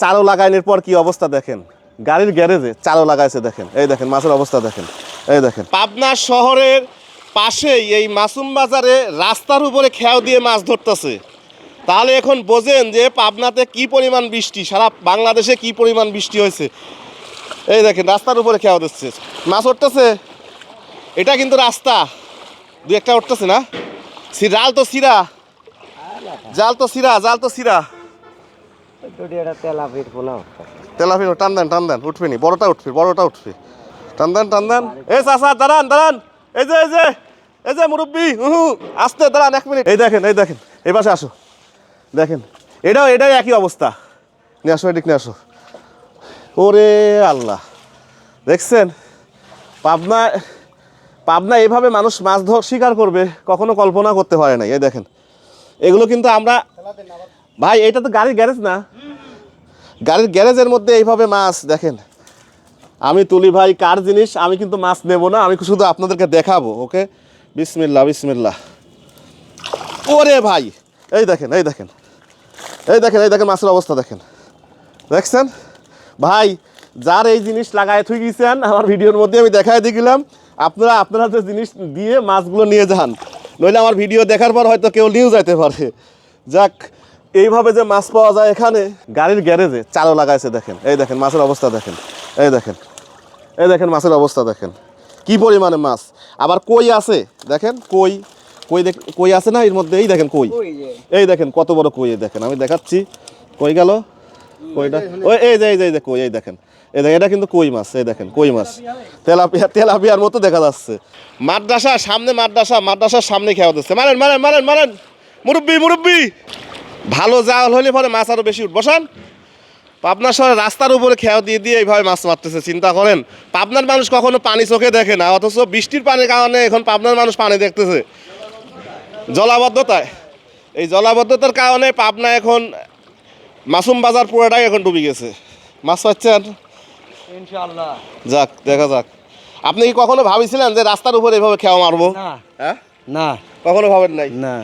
চালু লাগাইনের পর কি অবস্থা দেখেন? গাড়ির গ্যারেজে চালো লাগাইছে দেখেন। এই দেখেন, মাছের অবস্থা দেখেন। এই দেখেন। পাবনা শহরের পাশেই এই মাসুম বাজারে রাস্তার উপরে খেয়াও দিয়ে মাছ ধরতেছে। তাহলে এখন বোঝেন যে পাবনাতে কি পরিমাণ বৃষ্টি, সারা বাংলাদেশে কি পরিমাণ বৃষ্টি হয়েছে। এই দেখেন, রাস্তার উপরে খেয়াও দিচ্ছে। মাছ উঠতেছে। এটা কিন্তু রাস্তা। দু একটা উঠতেছে না? জাল তো সিরা। জাল তো সিরা, জাল তো সিরা। তেলাপির টান দেন টান দেন, উঠবে নি, বড়টা উঠবে বড়টা উঠবে। টান দেন টান দেন। এ চাচা দাঁড়ান দাঁড়ান। এই যে এই যে এই যে মুরব্বী, উহু, আসতে, দাঁড়ান এক মিনিট। এই দেখেন এই দেখেন, এই পাশে আসো। দেখেন, এটাও এটাই একই অবস্থা। নিয়ে আসো, এদিক নিয়ে আসো। ওরে আল্লাহ, দেখছেন? পাবনা পাবনা এভাবে মানুষ মাছ ধর শিকার করবে, কখনো কল্পনা করতে পারে নাই। এই দেখেন, এগুলো কিন্তু আমরা ভাই এটা তো গাড়ির গ্যারেজ না। গাড়ির গ্যারেজের মধ্যে এইভাবে মাছ, দেখেন। আমি তুলি ভাই, কার জিনিস? আমি কিন্তু মাছ নেব না, আমি শুধু আপনাদেরকে দেখাবো, ওকে? বিসমিল্লা বিসমিল্লা ওরে ভাই, এই দেখেন এই দেখেন। এই দেখেন এই দেখেন মাছের অবস্থা, দেখেন। দেখছেন? ভাই, যার এই জিনিস লাগায় থুই গেছেন, আমার ভিডিওর মধ্যে আমি দেখায় দিয়ে গেলাম আপনারা আপনারা যে জিনিস দিয়ে মাছগুলো নিয়ে যান, নইলে আমার ভিডিও দেখার পর হয়তো কেউ নিয়েও যাইতে পারে। যাক এইভাবে যে মাছ পাওয়া যায় এখানে গাড়ির গ্যারেজে চালু লাগাইছে দেখেন। এই দেখেন মাছের অবস্থা দেখেন। এই দেখেন এই দেখেন মাছের অবস্থা দেখেন। কি পরিমাণে মাছ? আবার কই আছে? দেখেন কই কই দেখ কই আছে না এর মধ্যে? এই দেখেন কই। এই দেখেন কত বড় কই দেখেন আমি দেখাচ্ছি। কই গেল? কইটা? ওই এই যে এই যে এই যে কই এই দেখেন। এই দেখেন এটা কিন্তু কই মাছ এই দেখেন কই মাছ। তেলাপিয়া তেলাপিয়ার মতো দেখা যাচ্ছে। মাদ্রাসা সামনে মাদ্রাসা মাদ্রাসার সামনে খেয়া দিচ্ছে। মারেন মারেন মারেন মারেন। মুরব্বি মুরব্বি! ভালো জাল হলে পরে মাছ আরও বেশি উঠ। বসান। পাবনা শহরে রাস্তার উপরে খেয়াও দিয়ে দিয়ে এইভাবে মাছ মারতেছে চিন্তা করেন। পাবনার মানুষ কখনো পানি চোখে দেখে না অথচ বৃষ্টির পানির কারণে এখন পাবনার মানুষ পানি দেখতেছে। জলাবদ্ধতায়। এই জলাবদ্ধতার কারণে পাবনা এখন মাসুম বাজার পুরোটাই এখন ডুবে গেছে। মাছ পাচ্ছেন? ইনশাআল্লাহ। যাক দেখা যাক। আপনি কি কখনো ভাবিছিলেন যে রাস্তার উপরে এভাবে খেয়া মারবো? হ্যাঁ? না। কখনো ভাবেন নাই? না।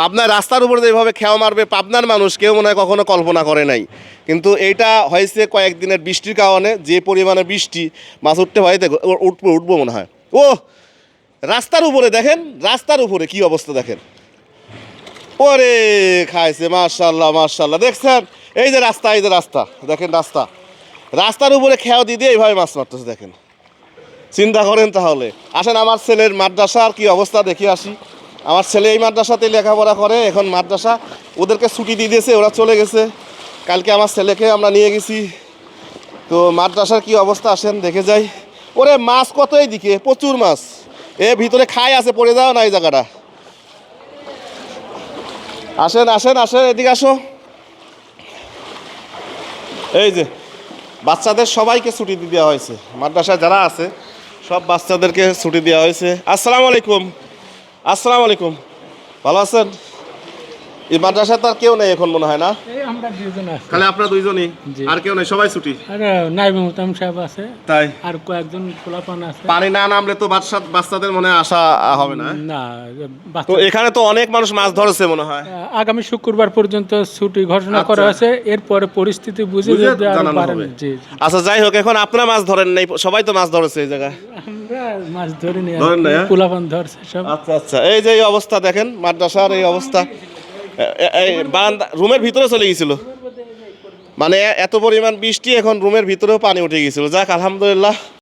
পাবনার রাস্তার উপরে যেভাবে খেয়া মারবে পাবনার মানুষ, কেউ মনে হয় কখনো কল্পনা করে নাই। কিন্তু এইটা হয়েছে কয়েকদিনের বৃষ্টির কারণে, যে পরিমাণে বৃষ্টি মাছ উঠতে হয় উঠবো উঠবো মনে হয়। ও, রাস্তার উপরে দেখেন, রাস্তার উপরে কি অবস্থা দেখেন। ওরে, খাইছে মার্শাল্লাহ মার্শাল্লাহ দেখছেন? এই যে রাস্তা, এই যে রাস্তা, দেখেন রাস্তা। রাস্তার উপরে খেয়াও দিয়ে দিয়ে এইভাবে মাছ মারতেছে, দেখেন। চিন্তা করেন তাহলে। আসেন, আমার ছেলের মাদ্রাসার কি অবস্থা, দেখে আসি। আমার ছেলে এই মাদ্রাসাতে লেখাপড়া করে, এখন মাদ্রাসা ওদেরকে ছুটি দিয়ে দিয়েছে, ওরা চলে গেছে। কালকে আমার ছেলেকে আমরা নিয়ে গেছি। তো মাদ্রাসার কি অবস্থা আসেন, দেখে যাই। ওরে, মাছ কত এইদিকে? প্রচুর মাছ। এ, ভিতরে খাই আছে, পড়ে যাও না এই জায়গাটা। আসেন আসেন আসেন, এদিকে আসো। এই যে, বাচ্চাদের সবাইকে ছুটি দিয়ে দেওয়া হয়েছে। মাদ্রাসায় যারা আছে, সব বাচ্চাদেরকে ছুটি দেওয়া হয়েছে। আসসালামু আলাইকুম। আসসালামু আলাইকুম। ভালো আছেন? এই মাদ্রাসায় তো আর কেউ নেই এখন মনে হয় না? এই আমরা দুজন আছি। খালি আপনারা দুইজনই? আর কেউ নেই? সবাই ছুটি? আর নাইব মোহতাম সাহেব আছে। তাই? আর কয়েকজন খোলাপান আছে। পানি না নামলে তো বাচ্চা বাচ্চাদের মনে আশা হবে না। না তো এখানে তো অনেক মানুষ মাছ ধরেছে মনে হয়। আগামী শুক্রবার পর্যন্ত ছুটি ঘোষণা করা আচ্ছা। হয়েছে। এরপরে পরিস্থিতি বুঝে যদি আরও পারেন জি আচ্ছা যাই হোক এখন আপনারা মাছ ধরেন নাই সবাই তো মাছ ধরেছে এই জায়গায়। আমরা মাছ ধরে নিয়ে ধরেন নাই, হ্যাঁ? পোলাপান ধরছে সব। আচ্ছা আচ্ছা। এই যে এই অবস্থা দেখেন মাদ্রাসার এই অবস্থা। এই বারান্দা রুমের ভিতরে চলে গেছিল। মানে এত পরিমাণ বৃষ্টি এখন রুমের ভিতরেও পানি উঠে গেছিল। যাক আলহামদুলিল্লাহ।